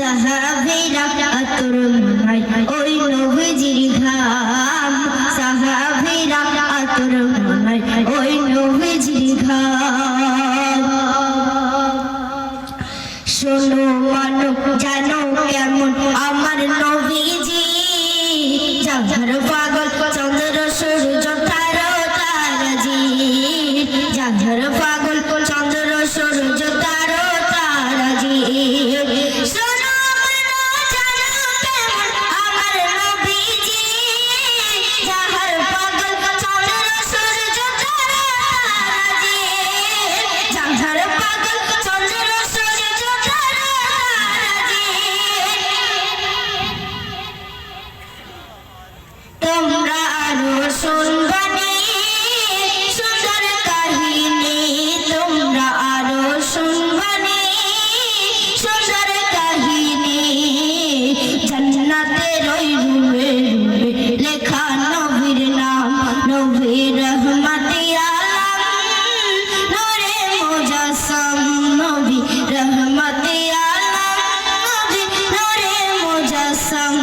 সাহাবীরা কুরবান ওই নবীজির ঘাম সাহাবীরা কুরবান ওই নবীজির ঘাম। শোনো মানো জানো কেমন ওই রুমে রুমে লেখা নবীর নাম নবীর রহমতি আলম নূরে মুজাসসম নবী রহমতি আলম নবী নূরে মুজাসসম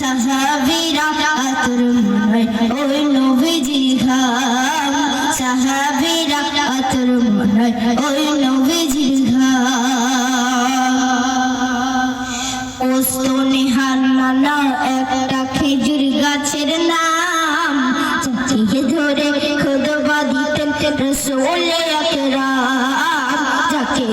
সাহাবীরা আতর মনে ওই নবীজি ঘাম সাহাবীরা আতর মনে ওই ধরে খুদবা দিতেন যাকে